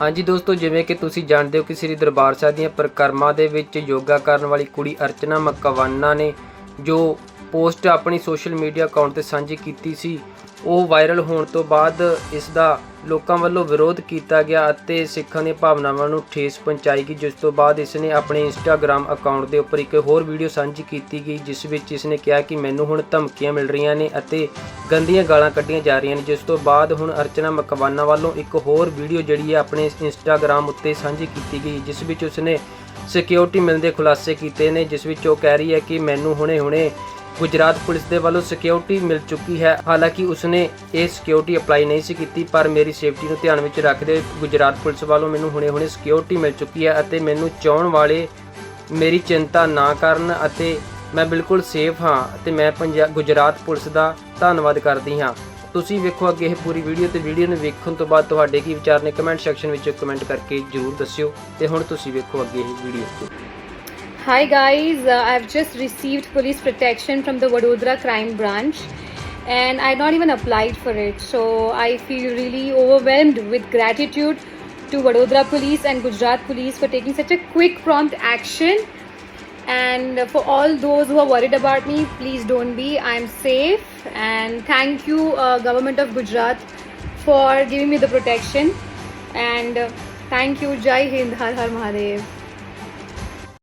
ਹਾਂਜੀ ਦੋਸਤੋ, ਜਿਵੇਂ ਕਿ ਤੁਸੀਂ ਜਾਣਦੇ ਹੋ ਕਿ ਸ੍ਰੀ ਦਰਬਾਰ ਸਾਹਿਬ ਦੀਆਂ ਪ੍ਰਕਰਮਾਂ ਦੇ ਵਿੱਚ ਯੋਗਾ ਕਰਨ ਵਾਲੀ ਕੁੜੀ ਅਰਚਨਾ ਮਕਵਾਨਾ ਨੇ ਜੋ ਪੋਸਟ ਆਪਣੀ ਸੋਸ਼ਲ ਮੀਡੀਆ ਅਕਾਊਂਟ ਤੇ ਸਾਂਝੀ ਕੀਤੀ ਸੀ। ਉਹ ਵਾਇਰਲ ਹੋਣ ਤੋਂ ਬਾਅਦ ਇਸ ਦਾ ਲੋਕਾਂ ਵੱਲੋਂ ਵਿਰੋਧ ਕੀਤਾ ਗਿਆ ਅਤੇ ਸਿੱਖਾਂ ਦੀਆਂ ਭਾਵਨਾਵਾਂ ਨੂੰ ਠੇਸ ਪਹੁੰਚਾਈ ਗਈ, ਜਿਸ ਤੋਂ ਬਾਅਦ ਇਸ ਨੇ ਆਪਣੇ ਇੰਸਟਾਗ੍ਰam ਅਕਾਊਂਟ ਦੇ ਉੱਪਰ ਇੱਕ ਹੋਰ ਵੀਡੀਓ ਸਾਂਝੀ ਕੀਤੀ ਗਈ, ਜਿਸ ਵਿੱਚ ਇਸ ਨੇ ਕਿਹਾ ਕਿ ਮੈਨੂੰ ਹੁਣ ਧਮਕੀਆਂ ਮਿਲ ਰਹੀਆਂ ਨੇ ਅਤੇ ਗੰਦੀਆਂ ਗਾਲਾਂ ਕੱਢੀਆਂ ਜਾ ਰਹੀਆਂ ਨੇ, ਜਿਸ ਤੋਂ ਬਾਅਦ ਹੁਣ ਅਰਚਨਾ ਮਕਵਾਨਾ ਵੱਲੋਂ ਇੱਕ ਹੋਰ ਵੀਡੀਓ ਜਿਹੜੀ ਹੈ ਆਪਣੇ ਇੰਸਟਾਗ੍ਰam ਉੱਤੇ ਸਾਂਝੀ ਕੀਤੀ ਗਈ, ਜਿਸ ਵਿੱਚ ਉਸਨੇ ਸਿਕਿਉਰਿਟੀ ਮਿਲਣ ਦੇ ਖੁਲਾਸੇ ਕੀਤੇ ਨੇ, ਜਿਸ ਵਿੱਚ ਉਹ ਕਹਿ ਰਹੀ ਹੈ ਕਿ ਮੈਨੂੰ ਹੁਣੇ-ਹੁਣੇ ਗੁਜਰਾਤ ਪੁਲਿਸ ਦੇ ਵੱਲੋਂ ਸਿਕਿਉਰਿਟੀ ਮਿਲ ਚੁੱਕੀ ਹੈ। ਹਾਲਾਂਕਿ ਉਸਨੇ ਇਹ ਸਿਕਿਉਰਿਟੀ ਅਪਲਾਈ ਨਹੀਂ ਸੀ ਕੀਤੀ, ਪਰ ਮੇਰੀ ਸੇਫਟੀ ਨੂੰ ਧਿਆਨ ਵਿੱਚ ਰੱਖਦੇ ਹੋਏ ਗੁਜਰਾਤ ਪੁਲਿਸ ਵੱਲੋਂ ਮੈਨੂੰ ਹੁਣੇ-ਹੁਣੇ ਸਿਕਿਉਰਿਟੀ ਮਿਲ ਚੁੱਕੀ ਹੈ ਅਤੇ ਮੈਨੂੰ ਚਾਹਣ ਵਾਲੇ ਮੇਰੀ ਚਿੰਤਾ ਨਾ ਕਰਨ ਅਤੇ ਮੈਂ ਬਿਲਕੁਲ ਸੇਫ ਹਾਂ ਅਤੇ ਮੈਂ ਪੰਜਾਬ ਗੁਜਰਾਤ ਪੁਲਿਸ ਦਾ ਧੰਨਵਾਦ ਕਰਦੀ ਹਾਂ। ਤੁਸੀਂ ਵੇਖੋ ਅੱਗੇ ਇਹ ਪੂਰੀ ਵੀਡੀਓ ਤੇ ਵੀਡੀਓ ਨੂੰ ਵੇਖਣ ਤੋਂ ਬਾਅਦ ਤੁਹਾਡੇ ਕੀ ਵਿਚਾਰ ਨੇ ਕਮੈਂਟ ਸੈਕਸ਼ਨ ਵਿੱਚ ਕਮੈਂਟ ਕਰਕੇ ਜਰੂਰ ਦੱਸਿਓ ਤੇ ਹੁਣ ਤੁਸੀਂ ਵੇਖੋ ਅੱਗੇ ਇਹ video Hi guys, uh, I've just received police protection from the Vadodara crime branch and I not even applied for it. So I feel really overwhelmed with gratitude to Vadodara police and Gujarat police for taking such a quick prompt action. And for all those who are worried about me, please don't be. I'm safe and thank you uh, government of Gujarat for giving me the protection and uh, thank you Jai Hind Har Har Mahadev.